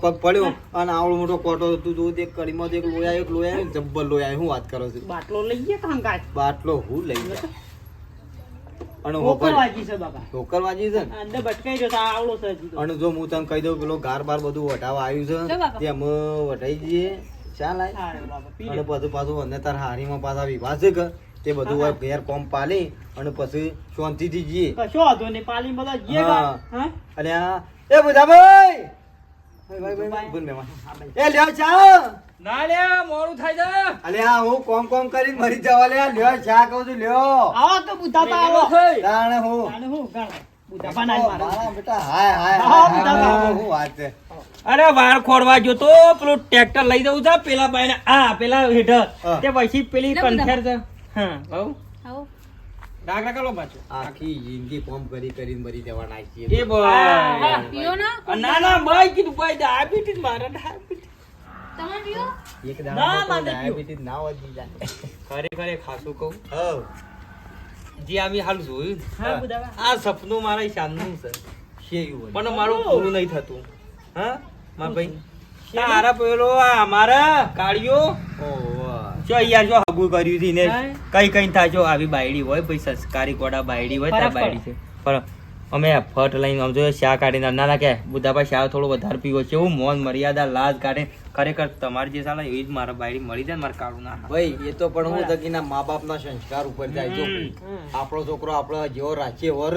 પગ પડ્યો અને આવડો મોટો કોટો તું જો તે કડીમાં એક લોયા એક લોયા જબ્બર લોયા હું વાત કરો છું? બાટલો લઈ ગયા કામકાજ બાટલો હું લઈ ગયા? અને હોપર છે બાબા. ઠોકરવાજી છે? અંદર ભટકાઈ ગયો આવડો છે અને જો હું તને કહી દઉં પેલો ગાર બાર બધું વટાવા આવ્યું છે તેમ વટાઈ જઈએ. ચાલ અને બધું પાછું અને તાર હારીમાં પાછા વિવાહ છે કે? તે બધું હોય ઘેર કોમ પાલી અને પછી શાંતિથી જઈએ કશો વાંધો નહીં, પાલી બધા જઈએ હા. અને આ એ બધા ભાઈ, ભાઈ, ભાઈ, બોલ મહેમાન. એ લ્યો ચા! ના લે મોડું થાય છે. અલે આ હું કોમ કોમ કરીને મરી જવા લે લ્યો ચા કહું છું લ્યો. આવો તો બુધાબા આવો. તાણે હું? તાણે હું? ગણ. બુધાબા ના મારા. બેટા હાય હાય હા, હાય, બુધાબા. હું વાત છે. અરે વાળ ખોરવા ગયો તો પેલું ટ્રેક્ટર લઈ જવું છે પેલા બાઈને. આ પેલા હેઠળ. તે પછી પેલી કંઠેર છે. હા બહુ. આવો. ડાક રાખેલો પાછો આખી જિંદગી કોમ કરી કરીને મરી જવાના છીએ એ ભાઈ પીઓ ના. ના ના ભાઈ કીધું ભાઈ ડાયાબિટીસ મારા ડાયાબિટીસ તમે પીઓ. એક દાડા મારે ડાયાબિટીસ ના વધી જાય. ખરેખર ખાસું કહું. જે આવી હાલ જોયું હા. આ સપનું મારા શાનનું છે. શેયું પણ મારું પૂરું નહીં થતું. હા મારા ભાઈ. તારા પેલો આ મારા કાળિયો. ઓહો. જો યાર જો હગું કર્યું હતી ને કઈ કઈ થાય જો આવી બાયડી હોય ભાઈ સંસ્કારી કોડા બાયડી હોય ત્યાં બાયડી છે. પણ અમે ફટ લઈને આમ જો શા કાઢીને ના ના કે બુધાભાઈ શા થોડો વધારે પીવો છે એવું મોન મર્યાદા લાજ કાઢે. ખરેખર તમારી જે સાલા એવી જ મારા બાયડી મળી જાય ને મારા કાળું ના. ભાઈ એ તો પણ હું થકીના મા બાપ ના સંસ્કાર ઉપર જાય જો. આપણો છોકરો આપણો જેવો રાખીએ વર.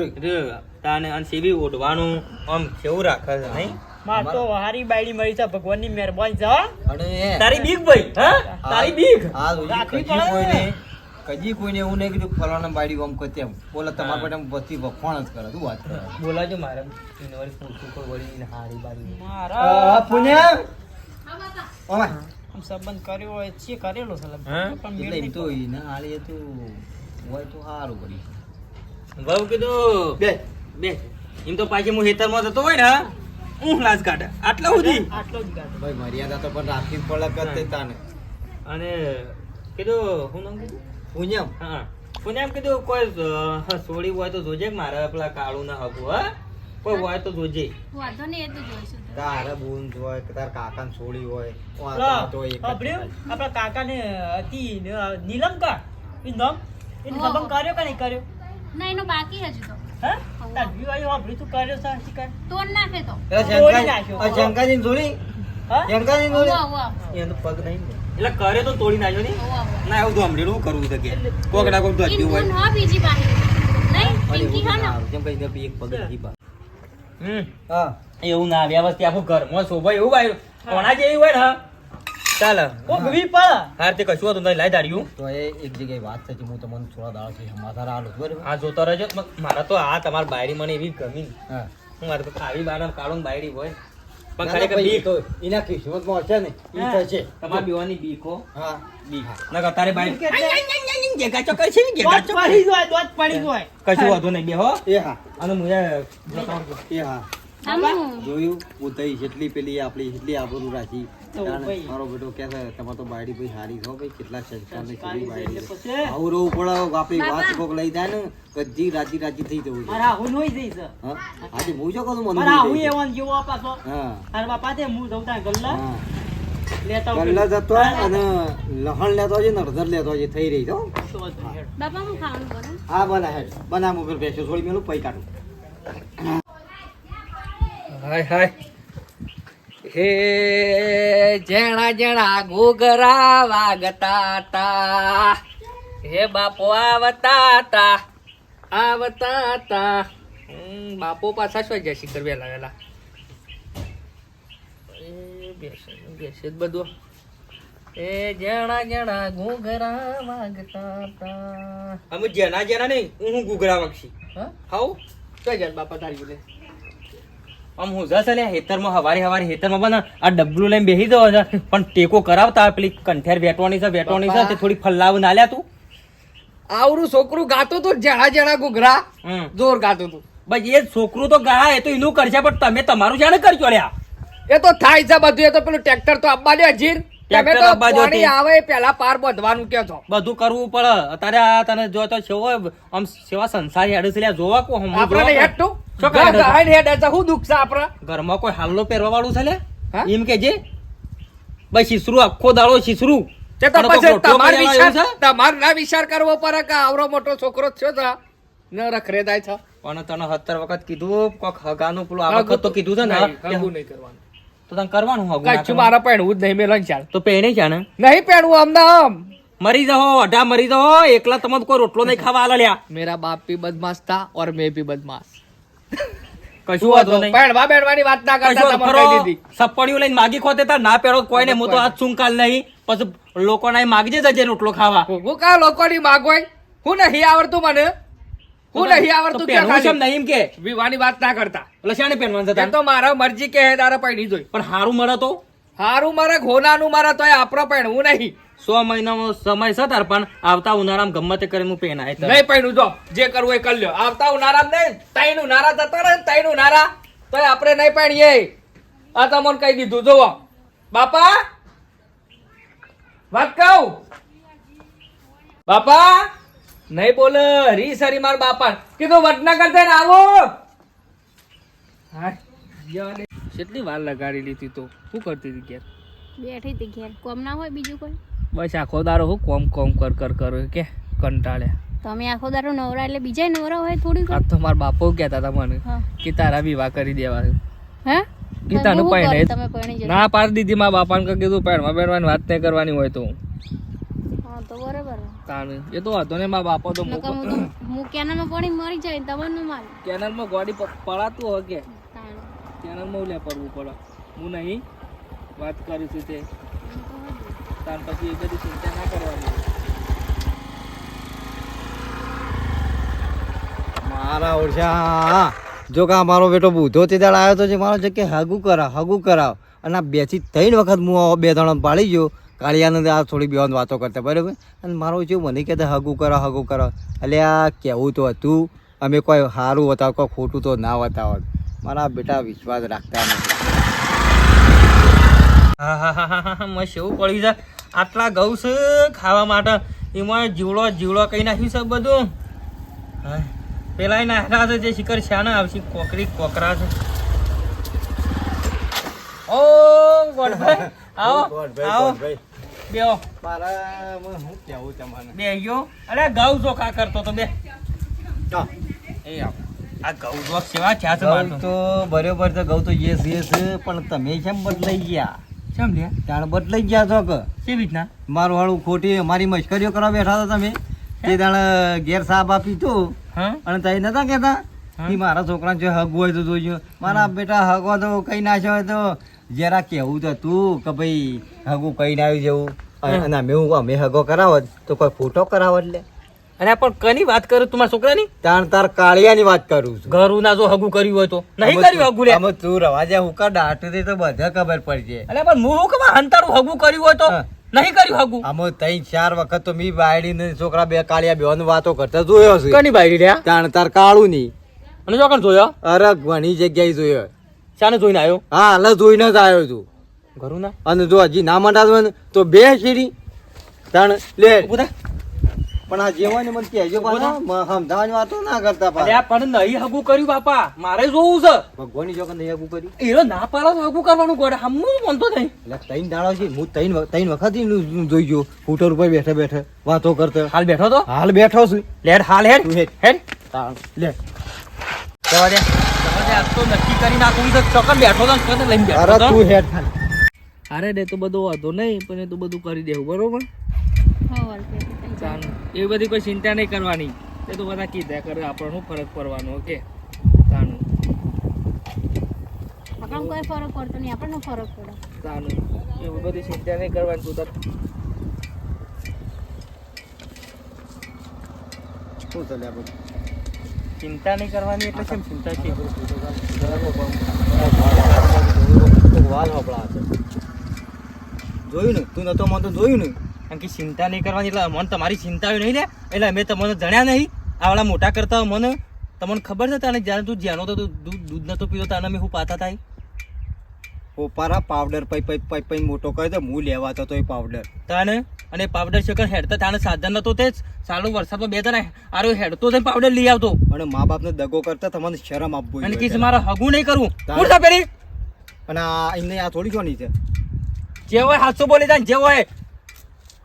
તાને અને સીવી ઓઢવાનું આમ કેવું રાખે છે નહીં? માર તો હારી બાયડી મળી છે ભગવાનની મહેરબાની છે અને તારી બીક ભાઈ હા? તારી બીક? હા રાખવી પડે. કોઈને ને. કદી કોઈને એવું નહીં કીધું ફલાણા બાયડી આમ કે તેમ બોલે તમારા માટે બધી વખવાણ જ કરે તું વાત કરે? બોલાજો મારે. યુનિવર્સ પૂછું કોઈ વળી હારી બાયડી મારા. પુણ્યા? હા બાપા આમ સંબંધ કર્યો હોય છે કરેલો છે લગભગ. હા? પણ મેળ તો તો હોય તો સારું કરી બહુ કીધું બે. બે. એમ તો પાછી હું હેતરમાં જતો હોય ને હું લાજ કાઢે. આટલા સુધી? આટલો જ કાઢે. ભાઈ મર્યાદા તો પણ રાખવી પડે કે તાને. અને કીધું શું નામ કીધું? પૂનમ હા. પૂનમ કીધું કોઈ સોડી હોય તો જોજે કે મારે પેલા કાળું ના હકું હા? કોઈ હોય તો જોજે. વાંધો નહીં એ તો જોઈશું તારે બૂન હોય કે તાર કાકા સોળી હોય ઓ આ લા, તો એક જ આપણા કાકાને હતી ને- નીલમ કા? એ નામ? એને. કર્યો કે નહીં કર્યો? ના એનો બાકી હજુ તો. એવું ને વ્યવસ્થિત આખું ઘરમાં શોભા એવું આવ્યું કોના જેવી હોય ને ચાલ. ઓ ગવી પડે. હાર તે કશું હતું નહીં લાઈ દાડ્યું. તો એ એક જગ્યાએ વાત છે હું તમને થોડા દાડાથી સમાધાન આલો બરાબર? આ જોતો રહેજો. મારા તો આ તમાર બાયરી મને એવી ગમી. હા. હું મારે તો ખાવી બાર કાળું બાયરી હોય. પણ ખરેખર બીક. એના કિસ્મતમાં હશે ને ઈ હા. થશે. તમાર બીવાની બીકો હા. બીક. નકર તારે બાયડી બીક એટલે? આઈ, આઈ, આઈ, આઈ, ગેગાચો કરે છે ને, દોત પડી જાય, દોત પડી જાય. કશું વાંધો નહીં બે હો. એ હા. અને મુએ એ હા. જોયું ઉતઈ જેટલી પેલી આપણી એટલી આબરૂ રાખી. મારો બેટો કે છે તમારે તો બાયડી ભાઈ સારી છો ભાઈ કેટલા સંસ્કાર ને કેવી સંસ્કારી બાયડી છે. આવું રહેવું પડે આપણી વાત કોક લઈ જાય ને કજી રાજી રાજી થઈ જવું મારા આહુ નોઈ જઈ આજે હું જો કહું મને મારા હું જાય જેવો પાછો. હા. તારા બાપા તે હું જઉં ત્યાં ગલ્લા, ગલ્લા જતો અને લહણ લેતો છે ને લેતો હોય થઈ રહી તો બાપા હું ખાવાનું બને હા બના હેડ. બના મોબાઈલ બેસો થોડી મેલું પૈ કાઢું. હાય હાય. હે જેણા જેણા ઘૂઘરા વાગતા તા હે બાપો આવતા તા આવતા તા બાપો પાછા શું જાય શિખર વેલા વહેલા? એ બેસે બેસે બધું. એ જણા જણા ઘૂઘરા વાગતા તા અમે જેણા જેણા નહીં હું ઘૂઘરા વાગશી. હા? હાઉ? કઈ જાય બાપા તારી બોલે આમ હું જશે ને હેતરમાં હવારે હવારે હેતરમાં પણ આ ડબલું લઈને બેસી જવા છે. પણ ટેકો કરાવતા પેલી કંઠેર વેટવાની છે વેટવાની છે તે થોડી ફલ્લાવ ના લ્યા તું. આવરું છોકરું ગાતું તો જણા જણા ગુગરા જોર ગાતું તું. બસ એ છોકરું તો ગા એ તો એનું કરશે પણ તમે તમારું જાણે કરજો લ્યા. એ તો થાય છે બધું એ તો પેલું ટ્રેક્ટર તો આપવા દે હજીર. તો તે. બધું કરવું પડે. અત્યારે આ તને જો તો સેવો આમ સેવા સંસાર હેડે છે જોવા કો દુઃખ છે આપડે ઘરમાં કોઈ હાલ્લો પહેરવા વાળું છે લે એમ કે જે ભાઈ આખો દાડો શીસરું તે તો પછી તમાર વિચાર તમાર ના વિચાર કરવો પડે કે આવરો મોટો છોકરો થયો છે ન રખરે થાય છે. પણ તને સત્તર વખત કીધું કોક હગાનું પેલું આ વખત તો કીધું છે ને એવું નહીં કરવાનું. તો તને કરવાનું હોય ગુના મારા પહેણવું જ નહીં મેલન ચાલ. તો પહેણે છે ને? નહીં પહેણવું આમ ના આમ. મરી જાઓ અઢા મરી જાઓ એકલા તમે કોઈ રોટલો નહીં ખાવા આલા લ્યા. મેરા બાપ ભી બદમાશ થા ઓર મેં ભી બદમાશ. કશું વાત નહીં. પહેણવા પહેણવાની વાત ના કરતા તમે કહી દીધી. સપડિયું લઈને માગી ખોતે તા ના પહેરો કોઈને હું તો આજ સુંકાલ નહીં. પછી લોકો લોકોને માગજે જજે રોટલો ખાવા. હું કા લોકોની માગવાય હું નહીં આવડતું મને. હું નહીં આવડતું ખાલી? નહીં કે? વિવાની વાત ના કરતા. એટલે શાને પહેરવાનું છે એ તારે? તો મારા મરજી કે હે તારે જોઈ પણ હારું મળે તો? હારું મારે ઘોનાનું મારે તોય આપડે પહેણવું નહીં. સો મહિનાનો સમય છે તાર પણ આવતા ઉનાળામાં ગમતે કરીને હું પહેનાય નહીં પહેણું જો જે કરવું એ કરી લ્યો. આવતા ઉનાળા નહીં ઉનાળા જતા રહે ને તૈણ ઉનાળા તો આપણે નહીં પહેણીએ આ તમને કહી દીધું જોવો બાપા વાત કહું? બાપા નહીં બોલે હરી સરી માર બાપા કીધું વટના કરતા આવો. કેટલી વાર લગાડી લીધી તો. શું કરતી હતી ઘેર? બેઠી હતી ઘેર. કોમ ના હોય બીજું કોઈ? બસ આખો દારો હું કોમ કોમ કર કર કર કે કંટાળ્યા તમે આખો દારો નવરા એટલે બીજા નવરા હોય થોડી આ તો મારા બાપો કહેતા હતા મને કે તારા વિવાહ કરી દેવા હે? ગીતાનું જજો. ના પાડી દીધી મારા બાપાને કીધું પહેણવા પહેણવાની વાત નહીં કરવાની હોય તો તો બરાબર. તાણ. એ તો હતો ને મારા બાપો તો હું હું પડી મરી જાય તમને નું માલ કેનલમાં ગાડી પ- પડાતું હોય કે તાણ. કેનલમાં લે પડવું પડે. હું નહીં. વાત કરું છું તે. તાર પછી એ બધી ચિંતા ના કરવાની. મારા ઓળશા જો કે આ મારો બેટો બુધો તે દાડ આવ્યો તો છે મારો છે કે હગું કરાવ હગું કરાવ. અને આ બેથી ત્રણ વખત હું આવો બે ત્રણ પાડી ગયો. કાળિયાને આ થોડી બેવાન વાતો કરતા બરાબર? અને મારો જેવું મને કહેતા હગું કરો હગું કરો. એટલે આ કહેવું તો હતું અમે કોઈ સારું હતા કોઈ ખોટું તો ના બતાવત મારા બેટા વિશ્વાસ રાખતા નથી હા હા હા હા હા મસ્ત એવું પડી છે. આટલા ઘઉં છે ખાવા માટે. એમાં જીવડો જીવડો કહી નાખ્યું છે બધું. હા. પેલા એ નાખ્યા છે જે શિખર શાના આવશે કોકરી કોકરા છે. ઓ ગોડભાઈ આવો આવો. બેહો મારા હું કહેવું તમને બે ગયો? અરે ઘઉં ચોખા કરતો તો બે. એ આ ઘઉં ચોખ સેવા છે ઘઉં તો બરોબર તો ઘઉં તો યસ યસ પણ તમે કેમ બદલાઈ ગયા? કેમ લે? બદલાઈ ગયા છો કે? કેવી રીતના? મારું વાળું ખોટી મારી મશ્કરીઓ કરવા બેઠા હતા તમે. તે દાડે ઘેર સાહેબ આપી તો. અને તઈ નતા કહેતા? કે મારા છોકરા જો હગ હોય તો જોજો. મારા બેટા હગવા તો કઈ ના હોય તો. જરા કેવું તો તું કે ભાઈ હગું કઈ ના આવી જવું. અને અમે હું અમે હગો કરાવત તો કોઈ ફોટો કરાવો એટલે. અને પણ કની વાત કરું તમારા છોકરાની? તાર તાર કાળિયાની વાત કરું છું. ઘરું ના જો હગું કર્યું હોય તો. નહીં કર્યું હગું લે. આમાં તું રવાજે હું કા દાટું દે તો બધા ખબર પડશે અરે પણ હું હું કમા હંતારું હગું કર્યું હોય તો? નહીં કર્યું હગું? અમે તઈ ચાર વખત તો મી બાયડી ને છોકરા બે કાળિયા બેન વાતો કરતા જોયો છે. કની બાયડી લ્યા? તાણ તાર કાળું ની અને જો કણ જોયો? અરે ઘણી જગ્યાએ જોયો. શાને જોઈને આવ્યો? હા હાલ જોઈને જ આવ્યો છું. ઘરું ના? અને જો હજી ના મંડાતો ને તો બે સીડી ત્રણ લે. ઉભું પણ આ જેવાની મને કહેજો પાછા સમજાવવાની વાતો ના કરતા પાછા. પણ નહીં હગું કર્યું બાપા. મારે જોવું છે. ભગવાનની જો નહીં હગું કર્યું. એનો ના પાડો તો હગું કરવાનું ગોડે. હમું મનતો નહીં. એટલે તૈન દાડો છે. હું તૈન તૈન વખત જોઈ ગયો. સ્કૂટર ઉપર બેઠે બેઠે વાતો કરતો. હાલ બેઠો તો? હાલ બેઠો છું. લેડ હાલ હેડ. તું હેડ. હેડ. લે. જવા દે. જવા દે. આજ તો નક્કી કરી નાખું. તો ચોકન બેઠો તો લઈને બેઠો તો. તું હેડ. અરે દે તો બધું વાંધો નહીં પણ એ તો બધું કરી દેવું બરોબર? ચાલો. એવી બધી કોઈ ચિંતા નહીં કરવાની. એ તો બધા કીધા કરે આપણને શું ફરક પડવાનો ઓકે? તાનું. આપણને કોઈ ફરક પડતો નહીં આપણને ફરક પડે. તાનું. એવી બધી ચિંતા નહીં કરવાની તું શું ચાલે આ ચિંતા નહીં કરવાની એટલે કેમ ચિંતા છે? વાલ હોપળા છે. જોયું ને તું નતો મને તો જોયું ને કારણ કે ચિંતા નહીં કરવાની એટલે મને તમારી ચિંતા નહીં ને એટલે અમે તમને જણ્યા નહીં. આવડા મોટા કરતા મને. તમને ખબર છે તને જ્યારે તું જ્યાંનો તો દૂધ દૂધ નતો પીતો તને અમે હું પાતા થાય પોપારા પાવડર પೈ પೈ પೈ પೈ મોટો કર્યો તો હું લેવાતો તો એ પાવડર તને? અને પાવડર શેકર હેડતા તાણે સાધન નતો તે જ. ચાલુ વરસાદમાં બે તને આરો હેડતો તે પાવડર લઈ આવતો. અને મા બાપને દગો કરતા તમને શરમ આપવું અને કીસ. મારે હગું નહીં કરવું. કોણ પેલી. અને આ એમને આ થોડી જોની છે? જે હોય હાથસો બોલી જાય જે હોય.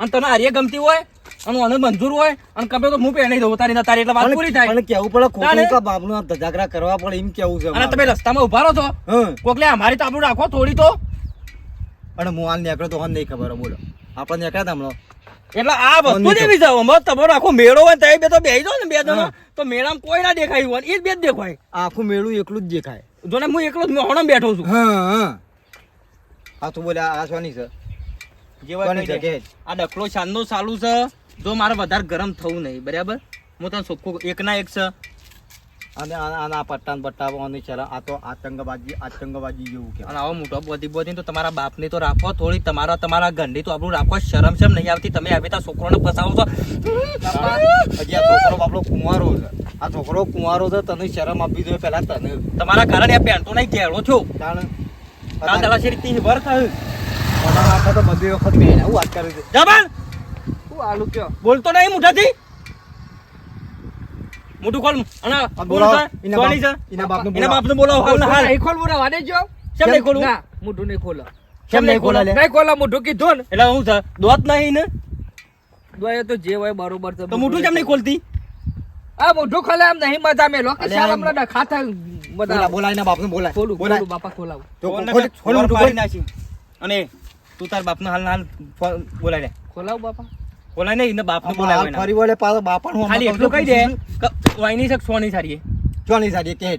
અને તને આર્ય ગમતી હોય અને મને મંજૂર હોય અને કપે તો હું પહેરી દઉં તારી તારી એટલે વાત પૂરી થાય. પણ કેવું પડે ખોટું કા બાપનું આ ધજાગરા કરવા પડે એમ કેવું છે અને તમે રસ્તામાં ઊભા રહો છો કોકલે અમારી તો આપણું રાખો થોડી તો. અને હું હાલ નીકળ્યો તો હાલ નહીં ખબર બોલો. આપણે નીકળ્યા હમણાં? એટલે આ વસ્તુ જ એવી છે અમારે તમારો આખો મેળો હોય ત્યાં બે તો બેસી જાઓ ને બે જણા. તો મેળામાં કોઈ ના દેખાય હોય એ જ બે જ દેખાય. આખું મેળું એકલું જ દેખાય. જો ને હું એકલો જ મોહણો બેઠો છું. હા હા. આ તું બોલે આ સોની છે. જે હોય કોની કહી દે. જગ્યાએ? આ ડકલો શાનનો ચાલુ છે. જો મારે વધારે ગરમ થવું નહીં બરાબર? હું તને ચોખ્ખું એકના એક છે. અને આના પટ્ટા ને પટ્ટા આની ચલા આ તો આતંકવાદી આતંકવાદી જેવું કે અને આવો મોટો બધી બધી તો તમારા બાપને તો રાખો થોડી તમારા તમારા ગંડી તો આપણું રાખો શરમ શરમ નહીં આવતી. તમે આવી ત્યાં છોકરોને ફસાવો છો. હજી આ છોકરો આપણો કુંવારો છે. આ છોકરો કુંવારો છે તને શરમ આપી દો પેલા તને. તમારા કારણે આ પેન્ટો નહીં ઘેરો છો. તાણ કાલ શેરી તી થયું. મોટા તો બધી વખત મેં આવું વાત કરી છે. જબાન શું આલુ કયો? બોલતો નહીં મુઠાથી મોટું ખોલ. અને આ છે? એના કોની એના બાપને એના બોલાવો. બાપને બોલાવો. હાલ હાલ. નહીં ખોલવું ને વાડે જો. કેમ નહીં ખોલવું? ના મોઢું નહીં ખોલો. કેમ નહીં ખોલા? લે નહીં ખોલો મોઢું કીધું ને. એટલે હું છે દોત નહીં ને. દોય તો જે હોય બરોબર છે તો મોઢું કેમ નહીં ખોલતી? આ મોઢું ખોલે એમ નહીં મજા મેલો કે સાલા શાલ હમણાં ડખા થાય બોલા બધા. બોલા એના બાપને બોલાય બોલું. બોલું બાપા ખોલાવ. તો ખોલ ખોલી નાખી. અને તું તાર બાપને હાલ હાલ બોલાય લે. ખોલાવ બાપા? બોલાય નહીં ને બાપને બોલાય ફરી વળે પાછો બાપાનું ખાલી એટલું કહી દે વાઈની સક સોની છે સોની સારી છે? ચોની સાડી કે.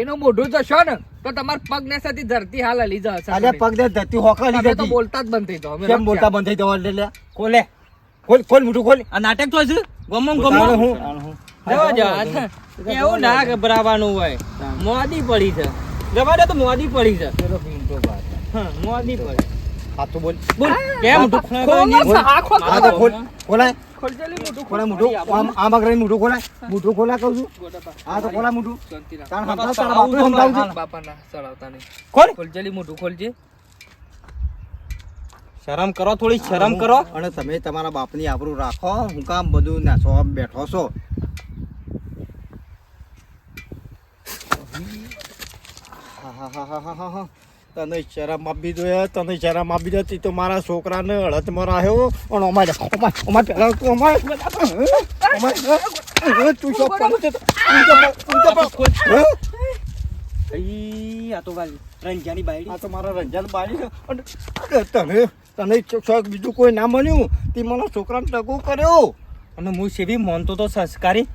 એનું મોઢું જશો ને તો તમાર પગ ને સાથે ધરતી હાલ હલી જશે. અરે પગ ને ધરતી હોકા તમે તો બોલતા જ બંધ થઈ જાવ કેમ બોલતા બંધ થઈ જાવ એટલે ખોલે. ખોલ ખોલ મોટું ખોલ. આ નાટક તો છે ગમમ ગમમ હું તાણે હું. જવા જા એવું ના ગભરાવાનું હોય? મોદી પડી છે. જવા દે તો મોદી પડી છે. મોદી પડી. હા તો બોલ. બોલ કેમ? ખોલો ખોલો. ખોલ ખોલાય. મોઢું ખોલાય મોટું આમ આમ આગળ મોટું ખોલાય. મોટું ખોલાય કહું છું. હા તો ખોલાય મોટું શાંતિ રાખ. તાણ બાપા, તારા બાપને સળાવું સમજાવજે. તો બાપા ના સળાવતા નહીં. ખોલ. ખોલજેલી મોઢું ખોલજે. શરમ કરો થોડી શરમ કરો. અને તમે તમારા બાપની આબરૂ રાખો. હું કામ બધું નાસો બેઠો છો. તને શરમ આપી દો તને શરમ આપી દો તી તો મારા છોકરાને અડતમાં રાખ્યો. પણ અમારે અમારે પહેલા તું અમારે તું આ તો વાલી રંજાની બાઈ આ તો મારા રંજન બાઈ તને તને શોખ બીજું કોઈ ના મળ્યું તે મને છોકરાને ટકો કર્યો. અને હું સેવી માનતો તો સંસ્કારી.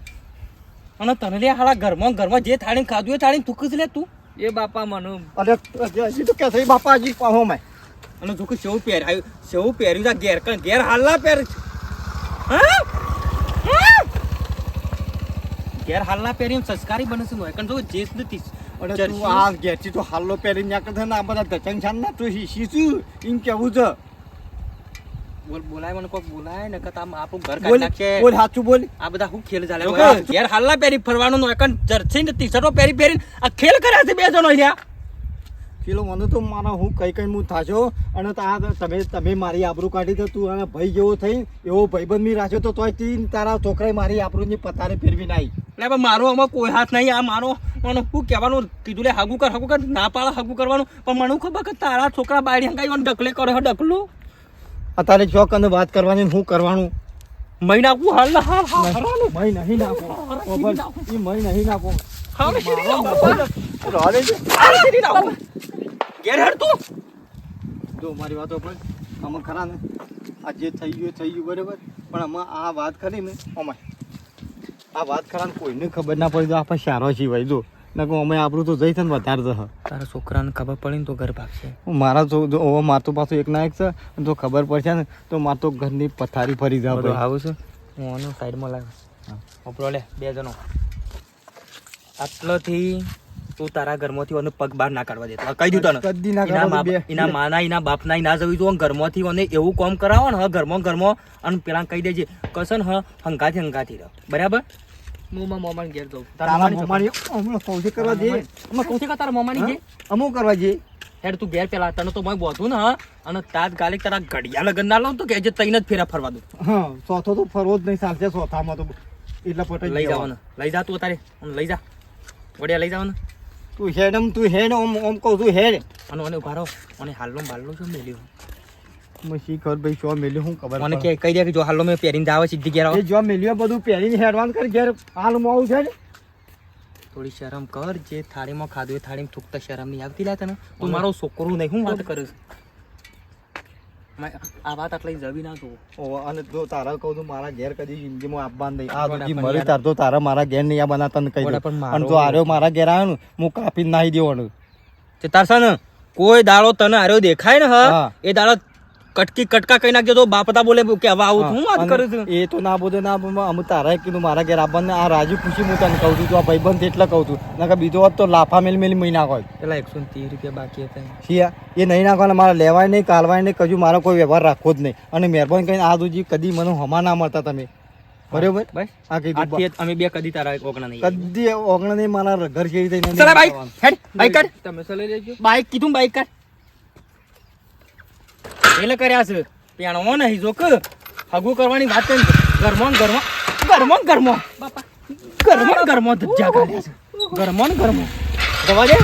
અને તને લે હાડા ઘરમાં ઘરમાં જે થાળીને ખાધું એ થાળીને તું લે તું. એ બાપા મને. અરે હજી તો કે થઈ બાપા હજી પાહો મેં અને જો કે સેવ પહેરાયું સેવ પહેર્યું છે? ઘેર કણ ઘેર હાલના પહેર હા? હા? ઘેર હાલના પહેરી સંસ્કારી બને છે નોય કણ જો જેસ નથી અને તું આ ઘેરથી તો હાલો પહેરીને છે ને આ બધા ધચંગ છાન ના તું શીશું. એમ કેવું છે? બોલ બોલાય મને કોક બોલાય? ને કે તામ આપણું ઘર કાઢી નાખશે. બોલ સાચું બોલ. આ બધા હું ખેલ ચાલે જો હોય? કે- ઘેર હાલના પહેરી ફરવાનું નોય જર્સી ને ટી-શર્ટો પહેરી પહેરીને આ ખેલ કર્યા છે બે જણો રહ્યા પેલો મને તો મારા હું કઈ કઈ હું થાશો અને તમે તમે મારી આબરૂ કાઢી તો તું અને ભાઈ જેવો થઈ એવો ભાઈબંધ મી રાખ્યો તો તોય તીન તારા છોકરાએ મારી આબરૂની પતારે ફેરવી નાઈ. એટલે મારો આમાં કોઈ હાથ નહીં. આ મારો મને શું કહેવાનું? કીધું લે હાગું કર હાગું કર. ના પાડે હાગું કરવાનું. પણ મને ખબર કે તારા છોકરા બાયડી હંગાઈ ડકલે કરે હે ડકલું? અત્યારે ચોક અને વાત કરવાની શું હું કરવાનું? મહિના નાખું? હાલ ના હાલ હાલ. મહી નહીં નાખો. ખબર ઈ નહીં નાખો. ઘેર તું. જો મારી વાતો પણ આમાં ખરા ને. આ જે થઈ ગયું થઈ ગયું બરાબર. પણ આમાં આ વાત ખરી ને અમાય આ વાત ખરા કોઈને ખબર ના પડી તો આપણે સારો સિવાય જો. નકર અમે આપણું તો જઈ ને વધારે જહ તારા છોકરાને ખબર પડી ને તો ઘર ભાગશે. મારા તો જો હવે માર તો પાછું એક ના એક છે તો ખબર પડશે ને તો માર તો ઘરની પથારી ફરી જાવ આવું છે? હું આનો સાઈડમાં લાવ ઉપરો લે બે જણો. આટલોથી તું તારા ઘરમાંથી ઓને પગ બહાર ના કાઢવા દેતો કહી દઉં તને. કદી ના એના મા- એના માના એના બાપના ના જવી તું ઘરમાંથી ઓને એવું કામ કરાવો ને હ ઘરમાં ઘરમાં અને પેલા કહી દેજે કસન હ હંગાથી હંગાથી રહ. બરાબર? મારા મોમાને ઘેર જઉં તારા મોમાની હમણાં કરવા દે અમે કહું છું કે તારા મમ્માની જે અમુક કરવા જઈએ. હેડ તું ઘેર પેલા તને તો મેં બોધું ને હા? અને તાત્કાલિક તારા ઘડિયા લગન ના લાવ તો કે જે તઈને જ ફેરા ફરવા દઉં. હા ચોથો તો ફરવો જ નહીં ચાલશે ચોથામાં તો એટલા પટે લઈ જવાનું. લઈ જા તું તારે લઈ જા. વડિયા લઈ જવાનું. તું હેડ તું હેડ ઓમ ઓમ કહું તું હેડ. અને મને ઊભા રહો. અને હાલનો બાલનો શું મેલ્યો? મને શી ખબર ભાઈ જો મેલ્યો હું ખબર મને કે કહી દે કે જો હાલો મેં પહેરીને જાવ સીધી ઘેર આવો જો મેલ્યો બધું પહેરીને હેડવાન કર ઘેર હાલ મોવું છે ને? થોડી શરમ કર જે થાળીમાં ખાધું એ થાળીમાં થૂકતા શરમ નહીં આવતી લા તને. તું મારો છોકરો નહીં હું વાત કરું આ વાત આટલી જવી ના તું ઓ અને જો તારા કહું છું મારા ઘેર કદી જિંદગીમાં આપવા નહીં. આ તું મરી તાર તો તારા મારા ઘેર નહીં આ બનાતા કહી વડા દઉં અને જો આર્યો મારા ઘેર આવ્યો ને હું કાપી નાહી દેવાનું. તે તારસા ને કોઈ દાડો તને આર્યો દેખાય ને હા. એ દાડો કટકી કટકા કઈ નાખજો તો બાપતા બોલે કે હવે આવું હું. વાત કરું છું? એ તો ના બોલે ના અમે તારા કીધું મારા ઘેર આપણને આ રાજુ ખુશી હું તને કહું છું તું આ ભાઈબંધ એટલે કહું છું. નકર બીજો વાત તો લાફા મેલ મેલી મહિના હોય પેલા એકસો ને ત્રીસ રૂપિયા બાકી હતા. શિયા એ નહીં નાખવાના મારે લેવાય નહીં કાલવાય નહીં કજુ મારો કોઈ વ્યવહાર રાખવો જ નહીં. અને મહેરબાની કરીને આ દુજી કદી મને હમા ના મળતા તમે. બરોબર? બસ. આ કીધું અમે બે કદી તારા ઓગણા નહીં કદી ઓગણ નહીં મારા ઘર જેવી નહીં ચલા બાઈક હેડ બાઈક કાઢ. તમે ચલાઈ લેજો. બાઈક કીધું બાઈક કાઢ. એટલે કર્યા છે. પેણવો નહીં જો કે હગું કરવાની વાત કરી ગરમો ને ગરમો ગરમો ને ગરમો ગરમો ધજ્જા કાઢ્યા છે. ગરમો ને ઘરમાં. જવા દે.